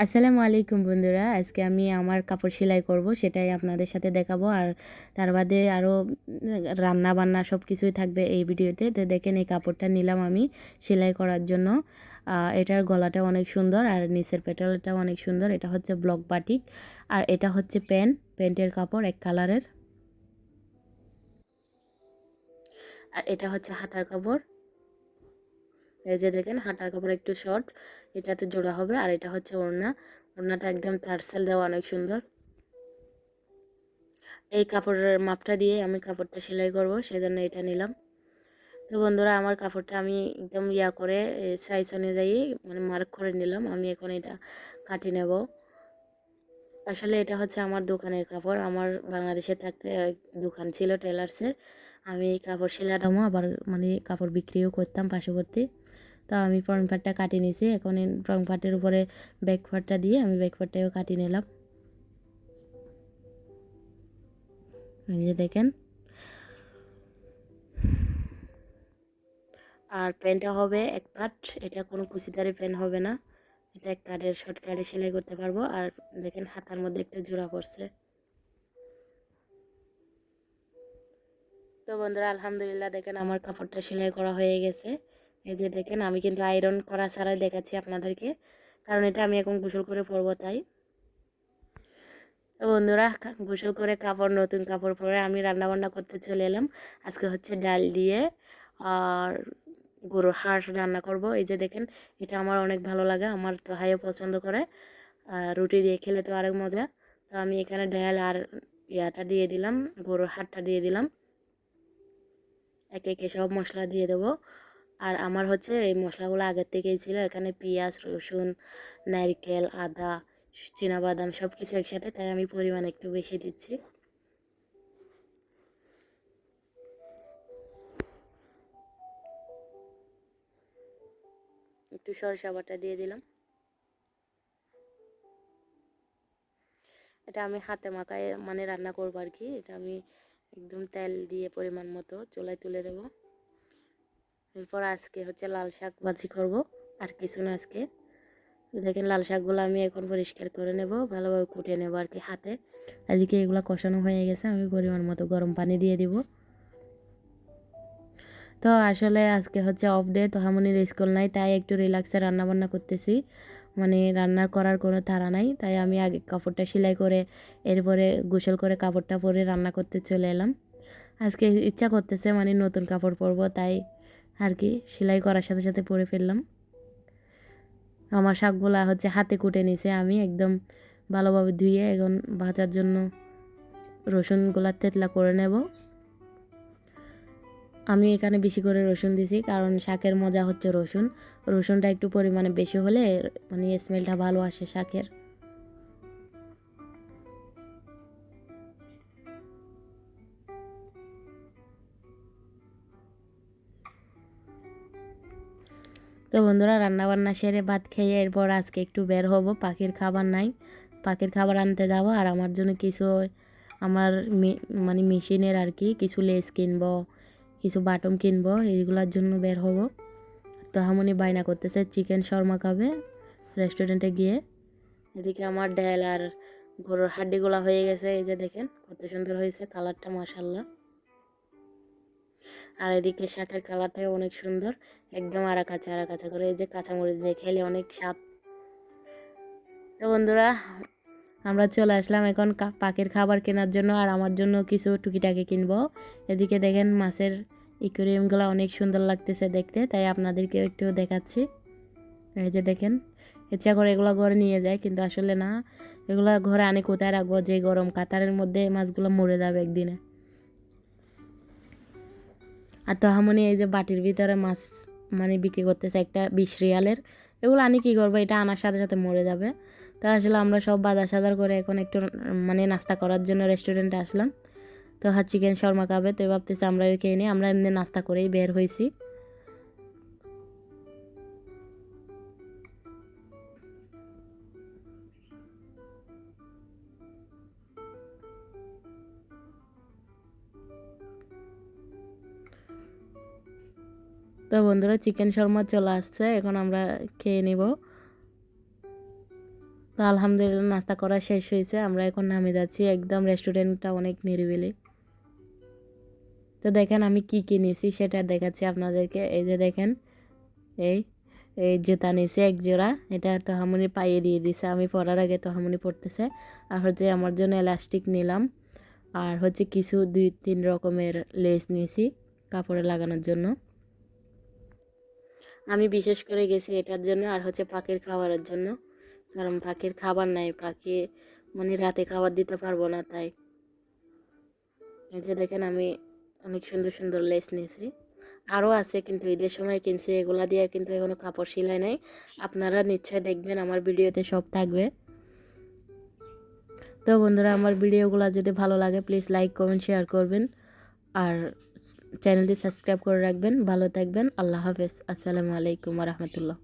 আসসালামু আলাইকুম বন্ধুরা, আজকে আমি আমার কাপড় সেলাই করব, সেটাই আপনাদের সাথে দেখাবো। আর তার বাদে আরও রান্না বান্না সব কিছুই থাকবে এই ভিডিওতে। তো দেখেন, এই কাপড়টা নিলাম আমি সেলাই করার জন্য। এটার গলাটা অনেক সুন্দর আর নিচের পেটালটাও অনেক সুন্দর। এটা হচ্ছে ব্লক বাটিক আর এটা হচ্ছে প্যান্ট, প্যান্টের কাপড় এক কালারের। আর এটা হচ্ছে হাতার কাপড়। এই যে দেখেন হাঁটার কাপড় একটু শর্ট এটাতে জোড়া হবে। আর এটা হচ্ছে ওড়না। ওড়নাটা একদম টার্সেল দেওয়া অনেক সুন্দর। এই কাপড়ের মাপটা দিয়ে আমি কাপড়টা সেলাই করব, সেজন্য এটা নিলাম। তো বন্ধুরা, আমার কাপড়টা আমি একদম ইয়া করে সাইজ অনুযায়ী মানে মার্ক করে নিলাম। আমি এখন এটা কাটি নেব। আসলে এটা হচ্ছে আমার দোকানের কাপড়। আমার বাংলাদেশে থাকতে দোকান ছিল টেলার্সের আমি কাপড় সেলাটামও আবার মানে কাপড় বিক্রিও করতাম পার্শ্ববর্তী। তো আমি ফ্রন্ট পার্টটা কাটিয়ে নিয়েছি। এখন ফ্রন্ট পার্টের উপরে ব্যাক পার্টটা দিয়ে আমি ব্যাক পার্টটাও কাটিয়ে নিলাম। এই যে দেখেন। আর প্যান্টটা হবে এক কাট এটা কোনো কুচিদারি প্যান্ট হবে না। এটা এক কাটের শর্ট কাটে সেলাই করতে পারব। আর দেখেন হাতার মধ্যে একটা জোড়া পড়ছে। তো বন্ধুরা, আলহামদুলিল্লাহ, দেখেন আমার কাপড়টা সেলাই করা হয়ে গেছে। এই যে দেখেন, আমি কিন্তু আয়রন করা ছাড়াই দেখাচ্ছি আপনাদেরকে। কারণ এটা আমি এখন গোসল করে পরবো তাই। বন্ধুরা গোসল করে কাপড়, নতুন কাপড় পরে আমি রান্নাবান্না করতে চলে এলাম। আজকে হচ্ছে ডাল দিয়ে আর গরুর হাঁস রান্না করব। এই যে দেখেন, এটা আমার অনেক ভালো লাগে, আমার তো হাইও পছন্দ করে। রুটি দিয়ে খেলে তো আরেক মজা। তো আমি এখানে ডাল আর ইয়াটা দিয়ে দিলাম, গরুর হাটটা দিয়ে দিলাম। একে একে সব মশলা দিয়ে দেবো। আর আমার হচ্ছে এই মশলাগুলো আগের থেকেই ছিল। এখানে পেঁয়াজ, রসুন, নারকেল, আদা বাদাম সব কিছু একসাথে, তাই আমি পরিমাণ একটু বেশি দিচ্ছি। একটু সরষা বাটা দিয়ে দিলাম। এটা আমি হাতে মাখায় মানে রান্না করব আর কি। এটা আমি একদম তেল দিয়ে পরিমাণ মতো চুলায় তুলে দেবো। এরপর আজকে হচ্ছে লাল শাক ভাজি করব, আর কিছু না আজকে। দেখেন লাল শাকগুলো আমি এখন পরিষ্কার করে নেব, ভালোভাবে কুটে নেব আর কি হাতে। এদিকে এগুলো কষানো হয়ে গেছে, আমি পরিমাণ মতো গরম পানি দিয়ে দিব। তো আসলে আজকে হচ্ছে অফ ডে তো হামনির স্কুল নাই, তাই একটু রিল্যাক্সে রান্নাবান্না করতেছি। মানে রান্নার করার কোনো তাড়া নাই, তাই আমি আগে কাপড়টা সেলাই করে, এরপরে গোসল করে কাপড়টা পরে রান্না করতে চলে এলাম। আজকে ইচ্ছা করতেছে মানে নতুন কাপড় পরবো, তাই আর কি, সেলাই করার সাথে সাথে পরে ফেললাম। আমার শাকগুলা হচ্ছে হাতে কুটে নিছে আমি একদম ভালোভাবে ধুয়ে এখন ভাজার জন্য রসুনগুলা তেতলা করে নেব। আমি এখানে বেশি করে রসুন দিছি কারণ শাকের মজা হচ্ছে রসুন। রসুনটা একটু পরিমাণে বেশি হলে মানে স্মেলটা ভালো আসে শাকের। তো বন্ধুরা, রান্নাবান্না সেরে ভাত খেয়ে এরপর আজকে একটু বের হব। পাখির খাবার নাই। পাখির খাবার আনতে যাব আর আমার জন্য কিছু আমার মানে মেশিনের আর কি, কিছু লেস কিনবো, কিছু বাটম কিনবো, এইগুলোর জন্য বের হব। তো হামনি বায়না করতেছে, চিকেন শর্মা খাবে রেস্টুরেন্টে গিয়ে। এদিকে আমার ডাল আর গরুর হাড্ডিগুলো হয়ে গেছে, এই যে দেখেন কত সুন্দর হয়েছে কালারটা মাসাল্লাহ আর এদিকে শাকের কালারটাও অনেক সুন্দর। একদম আরা কাঁচা আরা কাঁচা করে এই যে কাঁচামরিচ দিয়ে খেলে অনেক স্বাদ। তো বন্ধুরা, আমরা চলে আসলাম এখন পাখির খাবার কেনার জন্য আর আমার জন্য কিছু টুকিটাকি কিনবো। এদিকে দেখেন মাছের ইকুরিয়ামগুলো অনেক সুন্দর লাগতেছে দেখতে, তাই আপনাদেরকে একটু দেখাচ্ছি। এই যে দেখেন, ইচ্ছা করে এগুলো ঘরে নিয়ে যায়, কিন্তু আসলে না। এগুলো ঘরে আনে কোথায় রাখব? যে গরম কাতারের মধ্যে মাছগুলো মরে যাবে একদিনে। আর তো হামনি এই যে বাটির ভিতরে মাছ মানে বিক্রি করতেছে একটা বিশ রিয়ালের। এগুলো আনি কী করব? এটা আনার সাথে সাথে মরে যাবে। তো আসলে আমরা সব বাজার সাজার করে এখন একটু মানে নাস্তা করার জন্য রেস্টুরেন্টে আসলাম। তো হাত চিকেন শর্মা খাবে। তো ভাবতেছি আমরা খেয়ে নিই। আমরা এমনি নাস্তা করেই বের হয়েছি তো বন্ধুরা চিকেন শর্মা চলে আসছে, এখন আমরা খেয়ে নিব। তো আলহামদুলিল্লাহ নাস্তা করা শেষ হয়েছে, আমরা এখন নামে যাচ্ছি, একদম রেস্টুরেন্টটা অনেক নিরিবিলি। তো দেখেন আমি কি কি নিয়েছি সেটা দেখাচ্ছি আপনাদেরকে, এই যে দেখেন, এই এই জুতা নিয়েছি এক জোড়া, এটা তো হামুনি পাইয়ে দিয়ে দিছে, আমি পরার আগে তো হামুনি পড়তেছে আর হচ্ছে আমার জন্য এলাস্টিক নিলাম, আর হচ্ছে কিছু দুই তিন রকমের লেস নিয়েছি কাপড়ে লাগানোর জন্য। আমি বিশেষ করে গেছি এটার জন্য আর হচ্ছে পাখির খাবারের জন্য। কারণ পাখির খাবার নাই, পাখি মানে রাতে খাবার দিতে পারব না, তাই। যে দেখেন আমি অনেক সুন্দর সুন্দর লেস নিয়েছি। আরও আছে কিন্তু ঈদের সময় কিনছি, এগুলা দিয়ে কিন্তু এখনও কাপড় সিলাই নাই। আপনারা নিশ্চয় দেখবেন, আমার ভিডিওতে সব থাকবে। তো বন্ধুরা, আমার ভিডিওগুলো যদি ভালো লাগে প্লিজ লাইক কমেন্ট শেয়ার করবেন। আর চ্যানেলটি সাবস্ক্রাইব করে রাখবেন। ভালো থাকবেন। আল্লাহ হাফেজ। আসসালামু আলাইকুম রহমতুল্লাহ।